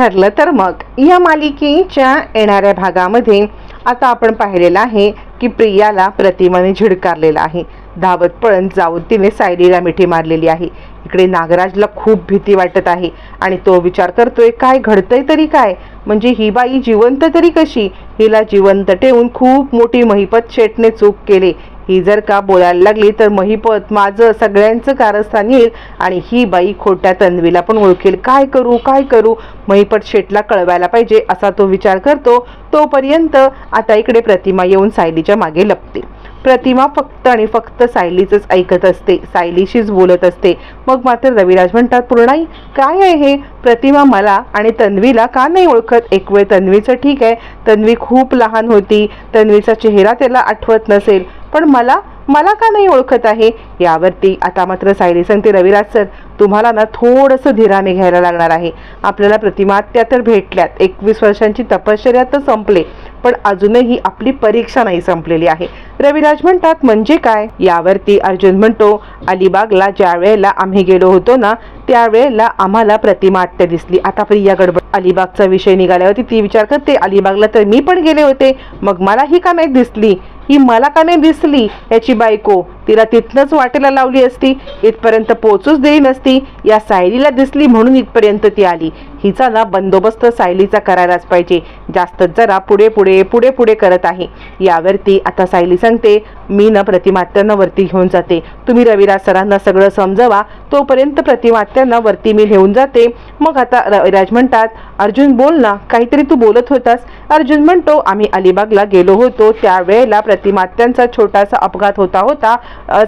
ठरलं तर मग. या मालिकेच्या येणाऱ्या भागामध्ये आता आपण पाहिलेलं आहे की प्रियाला प्रतिमाने झिडकारलेला आहे. धावत पळण जाऊन तिने सायलीला मिठी मारलेली आहे. इकडे नागराजला खूप भीती वाटत आहे आणि तो विचार करतोय काय घडतंय तरी काय? म्हणजे ही बाई जिवंत तरी कशी? हिला जिवंत ठेवून खूप मोठी महिपत शेटने चूक केले. ही जर का बोलायला लागली तर महिपत माझं सगळ्यांचं कारस्थान येईल आणि ही बाई खोट्या तन्वीला पण ओळखेल. काय करू काय करू? महिपत शेटला कळवायला पाहिजे असा तो विचार करतो. तोपर्यंत आता इकडे प्रतिमा येऊन सायलीच्या मागे लपते. प्रतिमा फक्त आणि फक्त सायलीचंच ऐकत असते. सायलीशीच बोलत असते. मग मात्र रविराज म्हणतात पूर्णाई काय आहे? हे प्रतिमा मला आणि तन्वीला का नाही ओळखत? एक वेळ तन्वीचं ठीक आहे. तन्वी खूप लहान होती. तन्वीचा चेहरा त्याला आठवत नसेल. पण मला मला का नाही ओळखत आहे? यावरती आता मात्र सायली सांगते रविराज सर तुम्हाला ना थोडंसं धीराने घ्यायला लागणार आहे. आपल्याला प्रतिमात्या तर भेटल्यात. एकवीस वर्षांची तपश्चर्या तर संपले पण अजूनही आपली परीक्षा नाही संपलेली आहे. रविराज म्हणतात म्हणजे काय? यावरती अर्जुन म्हणतो अलिबागला ज्या वेळेला आम्ही गेलो होतो ना त्यावेळेला आम्हाला प्रतिमात्या दिसली. आता प्रिया गडबड अलिबागचा विषय निघाल्यावरती ती विचार करते अलिबागला तर मी पण गेले होते. मग मला ही का नाही दिसली? ही मला का नाही दिसली याची बायको? तिला तिथनंच वाटेला लावली असती. इथपर्यंत पोचूच देई नसती. या सायलीला दिसली म्हणून इथपर्यंत ती आली. हिचा ना बंदोबस्त सायलीचा करायलाच पाहिजे. जास्त जरा पुढे पुढे पुढे पुढे करत आहे. यावरती आता सायली सांगते मी ना प्रतिमात्यांना वरती घेऊन जाते. तुम्ही रविराज सरांना सगळं समजवा. तोपर्यंत प्रतिमात्यांना वरती मी घेऊन जाते. मग आता रविराज म्हणतात अर्जुन बोल ना काहीतरी तू बोलत होतास. अर्जुन म्हणतो आम्ही अलिबागला गेलो होतो. त्यावेळेला प्रतिमात्यांचा छोटासा अपघात होता होता.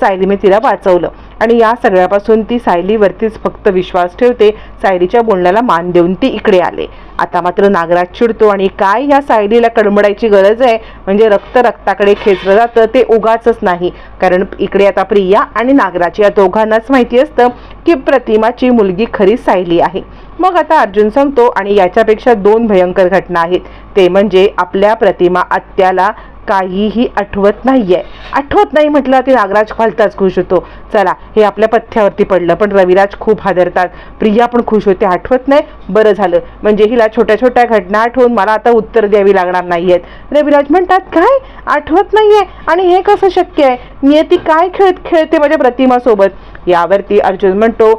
सायलीने तिला वाचवलं. आणि या सगळ्यापासून ती सायलीवरतीच फक्त विश्वास ठेवते सायलीच्या बोलण्याला मान देऊन ती इकडे आले. आता मात्र नागराज चिडतो आणि काय या सायलीला कडमडायची गरज आहे? म्हणजे रक्त रक्ताकडे खेचलं जातं ते उगाचच नाही. कारण इकडे आता प्रिया आणि नागराज या दोघांनाच माहिती असतं की प्रतिमाची मुलगी खरी सायली आहे. मग आता अर्जुन सांगतो आणि याच्यापेक्षा दोन भयंकर घटना आहेत. ते म्हणजे आपल्या प्रतिमा आत्याला काहीही आठवत नाहीये. आठवत नाही म्हटलं की नागराज फालताच खुश होतो. चला हे आपल्या पथ्यावरती पडलं पण रविराज खूप हादरतात. प्रिया पण खुश होते. आठवत नाही? बरं झालं. म्हणजे हिला छोट्या छोट्या घटना आठवून मला आता उत्तर द्यावी लागणार नाहीयेत. रविराज म्हणतात काय? आठवत नाहीये? आणि हे कसं शक्य आहे? नियती काय खेळ खेळते माझ्या प्रतिमासोबत? यावरती अर्जुन म्हणतो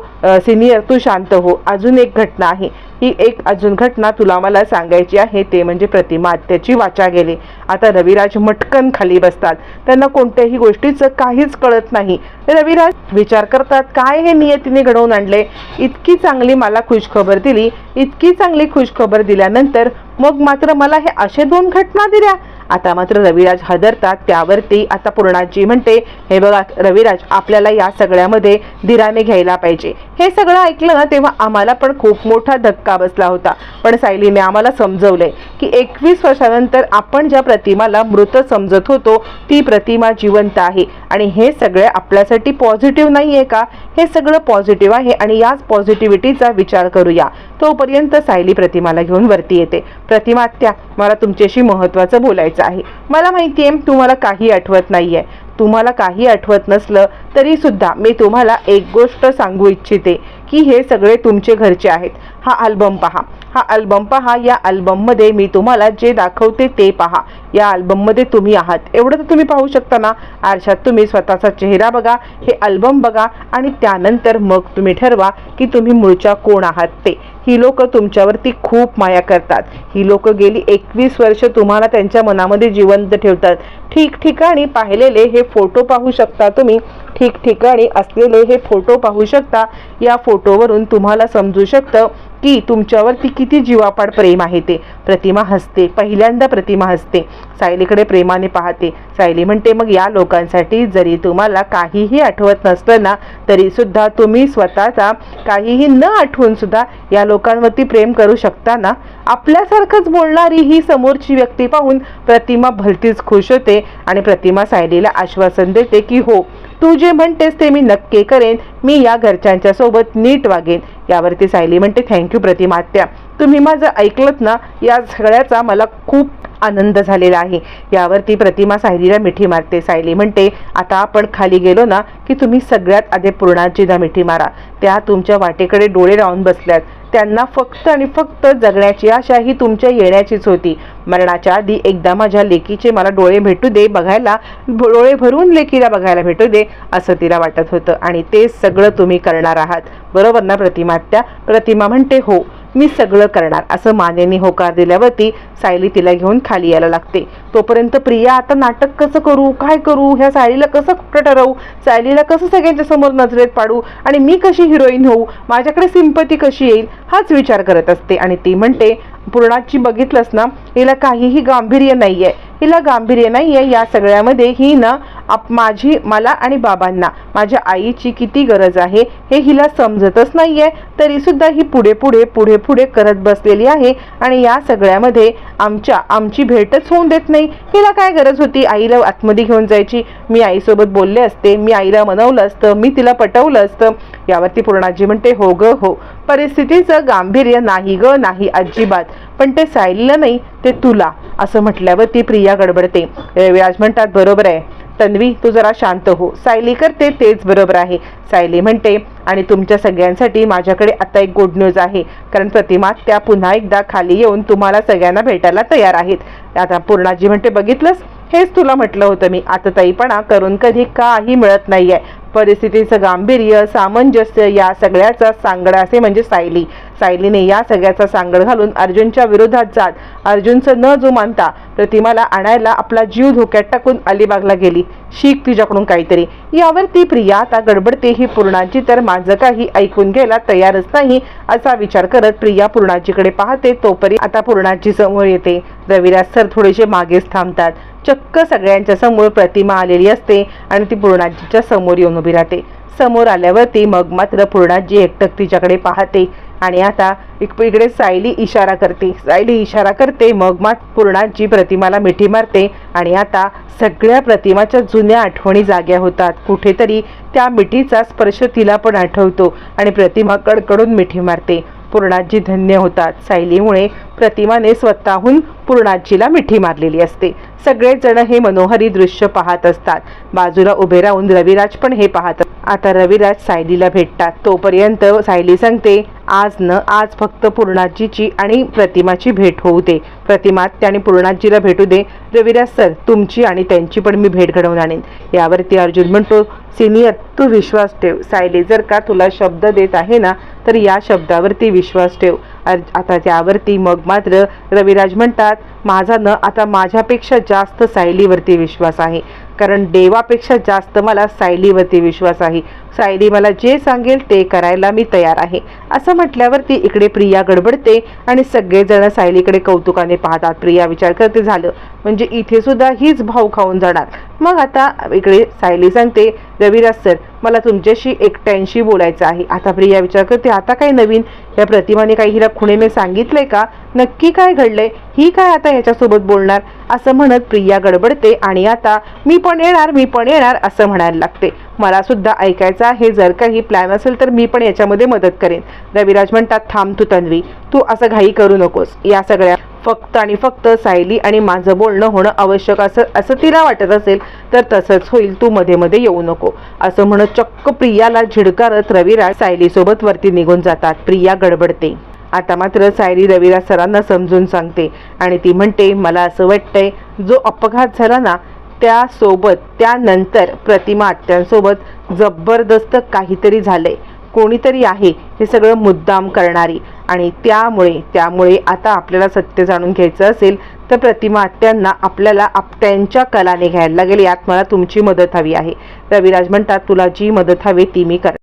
सिनियर तू शांत हो. अजून एक घटना आहे. ही एक अजून घटना तुला मला सांगायची आहे. ते म्हणजे प्रतिमा आत्याची वाचा गेली. आता रविराज मटकन खाली बसतात. त्यांना कोणत्याही गोष्टीचं काहीच कळत नाही. रविराज विचार करतात काय हे नियतीने घडवून आणले? इतकी चांगली मला खुशखबर दिली. इतकी चांगली खुशखबर दिल्यानंतर मग मात्र मला हे असे दोन घटना दिल्या. आता मात्र रविराज हदरतात त्यावरती आता पूर्णाजी म्हणते हे बघा रविराज आपल्याला या सगळ्यामध्ये धीराने घ्यायला पाहिजे. हे सगळं ऐकलं ना तेव्हा आम्हाला पण खूप मोठा धक्का बसला होता. पण सायलीने आम्हाला समजवलंय. की एकवीस वर्षानंतर आपण ज्या प्रतिमाला मृत समजत होतो ती प्रतिमा जिवंत आहे. आणि हे सगळे आपल्यासाठी पॉझिटिव्ह नाही आहे का? हे सगळं पॉझिटिव्ह आहे आणि याच पॉझिटिव्हिटीचा विचार करूया. तोपर्यंत सायली प्रतिमाला घेऊन वरती येते. प्रतिमा आत्या मला तुमच्याशी महत्त्वाचं बोलायचं आहे. मला माहिती आहे तुम्हाला काही आठवत नाही आहे तुम्हाला काही आठवत नसलं तरीसुद्धा मी तुम्हाला एक गोष्ट सांगू इच्छिते. की हे सगळे तुमचे घरचे आहेत. हा अल्बम पहा. हा अल्बम पहा. या अल्बममध्ये मी तुम्हाला जे दाखवते ते पहा. या अल्बममध्ये तुम्ही आहात. एवढं तर तुम्ही पाहू शकता ना. आरशात तुम्ही स्वतःचा चेहरा बघा. हे अल्बम बघा. आणि त्यानंतर मग तुम्ही ठरवा की तुम्ही मूळच्या कोण आहात ते. ही लोक तुमच्यावरती खूप माया करतात. ही लोक गेली एकवीस वर्ष तुम्हाला त्यांच्या मनामध्ये जिवंत ठेवतात. ठिकठिकाणी पाहिलेले हे फोटो पाहू शकता तुम्ही. ठिकठिकाणी असलेले हे फोटो पाहू शकता. या फोटोवरून तुम्हाला समजू शकतं की तुमच्यावरती किती जीवापाड प्रेम आहे ते. प्रतिमा हसते पहिल्यांदा प्रतिमा हसते. सायलीकडे प्रेमाने पाहते. सायली म्हणते मग या लोकांसाठी जरी तुम्हाला काहीही आठवत नसलं ना तरीसुद्धा तुम्ही स्वतःचा काहीही न आठवूनसुद्धा या लोकांवरती प्रेम करू शकता ना? आपल्यासारखंच बोलणारी ही समोरची व्यक्ती पाहून प्रतिमा भलतीच खुश होते आणि प्रतिमा सायलीला आश्वासन देते की हो तू जे म्हणतेस ते मी नक्की करेन. मी या घरच्यांच्या सोबत नीट वागेन. यावरती सायली म्हणते थँक्यू प्रतिमात्या. तुम्ही माझं ऐकलत ना या सगळ्याचा मला खूप आनंद झालेला आहे. यावरती प्रतिमा सायलीला मिठी मारते. सायली म्हणते आता आपण खाली गेलो ना की तुम्ही सगळ्यात आधी पूर्णाजीला मिठी मारा. त्या तुमच्या वाटेकडे डोळे लावून बसल्यात. त्यांना फक्त आणि फक्त जगण्याची आशा ही तुमच्या येण्याचीच होती. मरणाच्या आधी एकदा माझ्या लेकीचे मला डोळे भेटू दे बघायला डोळे भरून लेकीला बघायला भेटू दे असं तिला वाटत होतं. आणि ते सगळं तुम्ही करणार आहात. बरोबर ना प्रतिमा त्या प्रतिमा म्हणते हो. मी सगळं करणार. असं मानेने होकार दिल्यावरती सायली तिला घेऊन खाली यायला लागते. तोपर्यंत प्रिया आता नाटक कसं करू? काय करू? ह्या सायलीला कसं कुठं ठरवू? सायलीला कसं सगळ्यांच्या समोर नजरेत पाडू? आणि मी कशी हिरोईन होऊ? माझ्याकडे सिंपती कशी येईल? हाच विचार करत असते. आणि ती म्हणते पूर्णाची बघितलंस ना? हिला काहीही गांभीर्य नाही आहे हिला गांभीर्य नाहीये या सगळ्यामध्ये. ही ना आप माझी मला आणि बाबांना. माझ्या आईची किती गरज आहे हे हिला समजतच नाहीये. आहे तरीसुद्धा ही पुढे पुढे पुढे पुढे करत बसलेली आहे आणि या सगळ्यामध्ये आमच्या आमची भेटच होऊन देत नाही. हिला काय गरज होती? आईला आतमध्ये घेऊन जायची? मी आईसोबत बोलले असते मी आईला मनवलं असतं मी तिला पटवलं असतं. यावरती पूर्णाजी म्हणते हो ग हो. परिस्थितीचं गांभीर्य नाही ग नाही अजिबात. पण ते सायलीला नाही ते तुला असं म्हटल्यावर ती प्रिया गडबडते. रविराज म्हणतात बरोबर आहे. तन्वी तू जरा शांत हो. सायली करते तेच बरोबर आहे. सायली म्हणते आणि तुमच्या सगळ्यांसाठी माझ्याकडे आता एक गुड न्यूज आहे. कारण प्रतिमा त्या पुन्हा एकदा खाली येऊन तुम्हाला सगळ्यांना भेटायला तयार आहेत. आता पूर्णाजी म्हणते बघितलंस? हेच तुला म्हटलं होतं मी. आता ताईपणा करून कधी काही मिळत नाही आहे परिस्थितीचं गांभीर्य सामंजस्य या सगळ्याचा सांगडा असे म्हणजे सायली. सायलीने या सगळ्याचा सांगड घालून अर्जुनच्या विरोधात जात अर्जुनचं न जुमानता प्रतिमाला आणायला आपला जीव धोक्यात टाकून अलिबागला गेली. शीख तिच्याकडून काहीतरी. यावर ती प्रिया आता गडबडते ही पूर्णाजी तर माझं काही ऐकून घ्यायला तयारच नाही असा विचार करत प्रिया पूर्णाजीकडे पाहते तोपर्यंत आता पूर्णाजी समोर येते. रविराज सर थोडेसे मागेच थांबतात. चक्क सगळ्यांच्या समोर प्रतिमा आलेली असते आणि ती पूर्णाजीच्या समोर येऊन उभी राहते. समोर आल्यावरती मग मात्र पूर्णाजी एकटक तिच्याकडे पाहते. आणि आता इक- इकडे सायली इशारा करते. सायली इशारा करते मग मात पूर्णाजी प्रतिमाला मिठी मारते आणि आता सगळ्या प्रतिमाच्या जुन्या आठवणी जाग्या होतात. कुठेतरी त्या मिठीचा स्पर्श तिला पण आठवतो आणि प्रतिमा कडकडून मिठी मारते. पूर्णाजी धन्य होतात. सायलीमुळे प्रतिमाने स्वतःहून पूर्णाजीला मिठी मारलेली असते. सगळेजण हे मनोहरी दृश्य पाहत असतात. बाजूला उभे राहून रविराज पण हे पाहत आता रविराज सायलीला भेटतात. तोपर्यंत सायली सांगते आज न आज फक्त पूर्णाजीची आणि प्रतिमाची भेट होऊ दे. प्रतिमा त्याने पूर्णाजीला भेटू दे. रविराज सर तुमची आणि त्यांची पण मी भेट घडवून आणेन. यावरती अर्जुन म्हणतो सिनियर तू विश्वास ठेव. सायली जर का तुला शब्द देत आहे ना तर या शब्दावरती विश्वास ठेव. आता त्यावरती मग मात्र रविराज म्हणतात माझा न आता माझ्यापेक्षा जास्त सायलीवरती विश्वास आहे. कारण देवापेक्षा जास्त मला सायलीवरती विश्वास आहे. सायली मला जे सांगेल ते करायला मी तयार आहे. असं म्हटल्यावरती इकडे प्रिया गडबडते आणि सगळेजण सायलीकडे कौतुकाने पाहतात. प्रिया विचार करते झालं. म्हणजे इथे सुद्धा हीच भाव खाऊन जाणार. मग आता इकडे सायली सांगते रविराज सर मला तुमच्याशी एकट्याऐंशी बोलायचं आहे. आता प्रिया विचार करते आता काय नवीन? या प्रतिमाने काही हिला खुणेने सांगितलंय का? नक्की काय घडलंय? ही काय आता ह्याच्यासोबत बोलणार? असं म्हणत प्रिया गडबडते आणि आता मी पण येणार मी पण येणार असं म्हणायला लागते. मला सुद्धा ऐकायचं आहे. जर काही प्लॅन असेल तर मी पण याच्यामध्ये मदत करेन. रविराज म्हणतात थांब तू तन्वी. तू असं घाई करू नकोस. या सगळ्या फक्त आणि फक्त सायली आणि माझं बोलणं होणं आवश्यक असं असं तिला वाटत असेल तर तसंच होईल. तू मध्ये मध्ये येऊ नको. असं म्हणत चक्क प्रियाला झिडकारत रविराज सायलीसोबत वरती निघून जातात. प्रिया गडबडते. आता मात्र सायली रविराज सरांना समजून सांगते आणि ती म्हणते मला असं वाटतंय जो अपघात झाला ना त्यासोबत त्यानंतर प्रतिमा आत्यांसोबत जबरदस्त काहीतरी झालंय. कोणीतरी आहे हे सगळं मुद्दाम करणारी. आणि त्यामुळे त्यामुळे आता आपल्याला सत्य जाणून घ्यायचं असेल तर प्रतिमा आत्यांना आपल्याला आपट्यांच्या कलाने घ्यायला लागेल यात मला तुमची मदत हवी आहे. रविराज म्हणतात तुला जी मदत हवी ती मी कर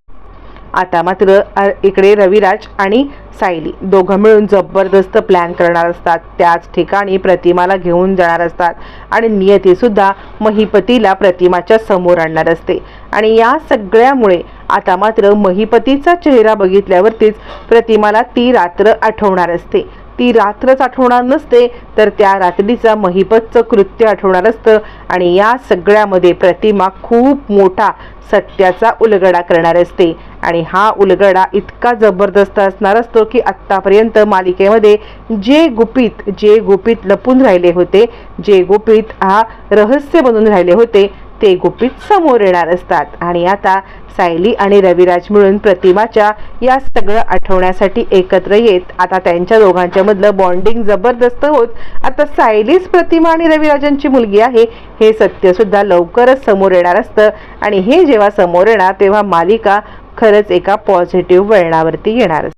आता मात्र इकडे रविराज आणि सायली दोघं मिळून जबरदस्त प्लॅन करणार असतात. त्याच ठिकाणी प्रतिमाला घेऊन जाणार असतात आणि नियतीसुद्धा महिपतीला प्रतिमाच्या समोर आणणार असते. आणि या सगळ्यामुळे आता मात्र महिपतीचा चेहरा बघितल्यावरतीच प्रतिमाला ती रात्र आठवणार असते. ती रात्रच आठवणार नसते तर त्या रात्रीचा महिपतचं कृत्य आठवणार असतं आणि या सगळ्यामध्ये प्रतिमा खूप मोठा सत्याचा उलगडा करणार असते. आणि हा उलगडा इतका जबरदस्त असणार असतो की आत्तापर्यंत मालिकेमध्ये जे गुपित जे गुपित लपून राहिले होते जे गुपित हा रहस्य बनून राहिले होते ते गुपित समोर येणार असतात. आणि आता सायली आणि रविराज मिळून प्रतिमाच्या या सगळं आठवण्यासाठी एकत्र येत आता त्यांच्या दोघांच्या मधलं बॉन्डिंग जबरदस्त होत. आता सायलीच प्रतिमा आणि रविराजांची मुलगी आहे हे सत्य सुद्धा लवकरच समोर येणार असतं. आणि हे जेव्हा समोर येणार तेव्हा मालिका खरंच एका पॉझिटिव्ह वळणावरती येणार